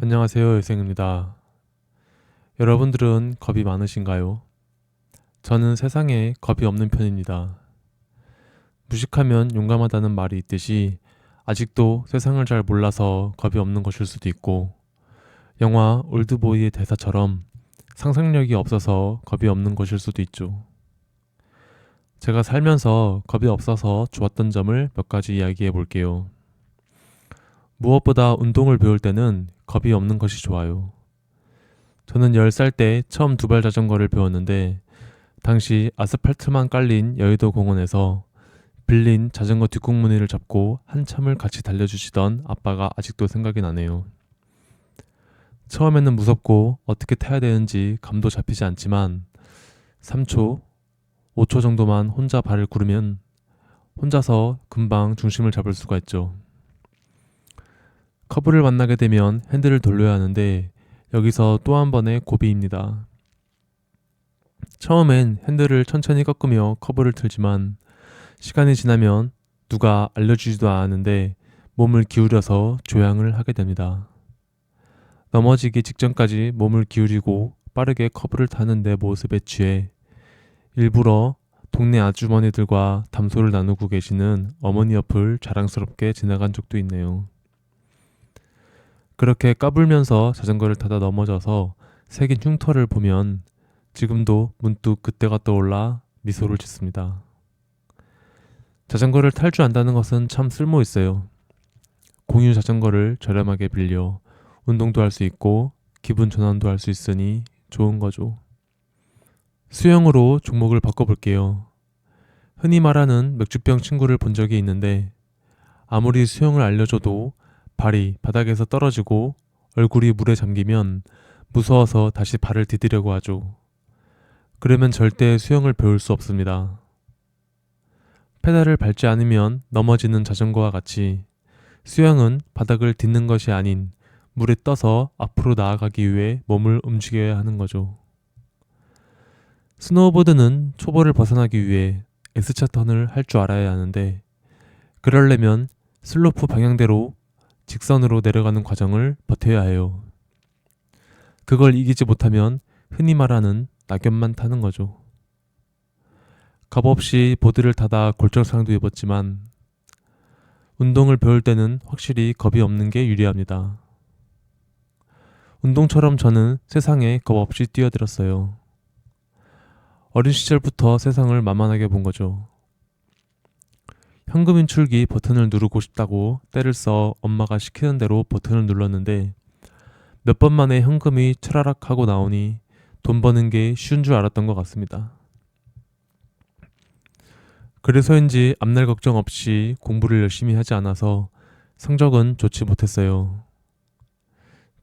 안녕하세요, 여생입니다. 여러분들은 겁이 많으신가요? 저는 세상에 겁이 없는 편입니다. 무식하면 용감하다는 말이 있듯이 아직도 세상을 잘 몰라서 겁이 없는 것일 수도 있고, 영화 올드보이의 대사처럼 상상력이 없어서 겁이 없는 것일 수도 있죠. 제가 살면서 겁이 없어서 좋았던 점을 몇 가지 이야기해 볼게요. 무엇보다 운동을 배울 때는 겁이 없는 것이 좋아요. 저는 10살 때 처음 두발 자전거를 배웠는데 당시 아스팔트만 깔린 여의도 공원에서 빌린 자전거 뒷공무니를 잡고 한참을 같이 달려주시던 아빠가 아직도 생각이 나네요. 처음에는 무섭고 어떻게 타야 되는지 감도 잡히지 않지만 3초, 5초 정도만 혼자 발을 구르면 혼자서 금방 중심을 잡을 수가 있죠. 커브를 만나게 되면 핸들을 돌려야 하는데 여기서 또 한 번의 고비입니다. 처음엔 핸들을 천천히 꺾으며 커브를 틀지만 시간이 지나면 누가 알려주지도 않았는데 몸을 기울여서 조향을 하게 됩니다. 넘어지기 직전까지 몸을 기울이고 빠르게 커브를 타는 내 모습에 취해 일부러 동네 아주머니들과 담소를 나누고 계시는 어머니 옆을 자랑스럽게 지나간 적도 있네요. 그렇게 까불면서 자전거를 타다 넘어져서 새긴 흉터를 보면 지금도 문득 그때가 떠올라 미소를 짓습니다. 자전거를 탈 줄 안다는 것은 참 쓸모 있어요. 공유 자전거를 저렴하게 빌려 운동도 할 수 있고 기분 전환도 할 수 있으니 좋은 거죠. 수영으로 종목을 바꿔볼게요. 흔히 말하는 맥주병 친구를 본 적이 있는데 아무리 수영을 알려줘도 발이 바닥에서 떨어지고 얼굴이 물에 잠기면 무서워서 다시 발을 디디려고 하죠. 그러면 절대 수영을 배울 수 없습니다. 페달을 밟지 않으면 넘어지는 자전거와 같이 수영은 바닥을 딛는 것이 아닌 물에 떠서 앞으로 나아가기 위해 몸을 움직여야 하는 거죠. 스노우보드는 초보를 벗어나기 위해 S차 턴을 할 줄 알아야 하는데 그러려면 슬로프 방향대로 직선으로 내려가는 과정을 버텨야 해요. 그걸 이기지 못하면 흔히 말하는 낙엽만 타는 거죠. 겁 없이 보드를 타다 골절상도 입었지만 운동을 배울 때는 확실히 겁이 없는 게 유리합니다. 운동처럼 저는 세상에 겁 없이 뛰어들었어요. 어린 시절부터 세상을 만만하게 본 거죠. 현금 인출기 버튼을 누르고 싶다고 때를 써 엄마가 시키는 대로 버튼을 눌렀는데 몇 번 만에 현금이 철아락 하고 나오니 돈 버는 게 쉬운 줄 알았던 것 같습니다. 그래서인지 앞날 걱정 없이 공부를 열심히 하지 않아서 성적은 좋지 못했어요.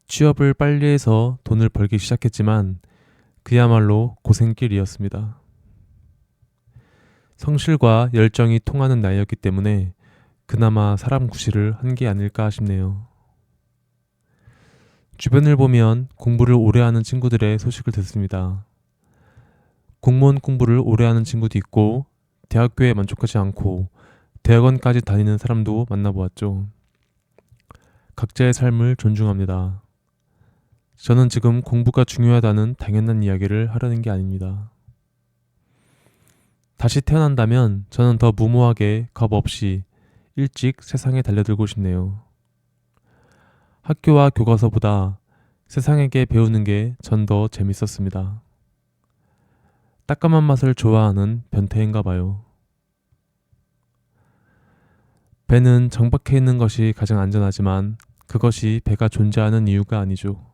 취업을 빨리 해서 돈을 벌기 시작했지만 그야말로 고생길이었습니다. 성실과 열정이 통하는 나이였기 때문에 그나마 사람 구실을 한 게 아닐까 싶네요. 주변을 보면 공부를 오래 하는 친구들의 소식을 듣습니다. 공무원 공부를 오래 하는 친구도 있고 대학교에 만족하지 않고 대학원까지 다니는 사람도 만나보았죠. 각자의 삶을 존중합니다. 저는 지금 공부가 중요하다는 당연한 이야기를 하려는 게 아닙니다. 다시 태어난다면 저는 더 무모하게 겁 없이 일찍 세상에 달려들고 싶네요. 학교와 교과서보다 세상에게 배우는 게 전 더 재밌었습니다. 따끔한 맛을 좋아하는 변태인가 봐요. 배는 정박해 있는 것이 가장 안전하지만 그것이 배가 존재하는 이유가 아니죠.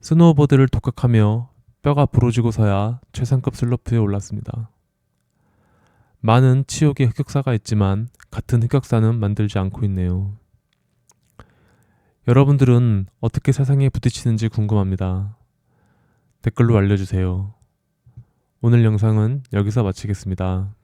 스노우보드를 독학하며 뼈가 부러지고서야 최상급 슬로프에 올랐습니다. 많은 치욕의 흑역사가 있지만 같은 흑역사는 만들지 않고 있네요. 여러분들은 어떻게 세상에 부딪히는지 궁금합니다. 댓글로 알려주세요. 오늘 영상은 여기서 마치겠습니다.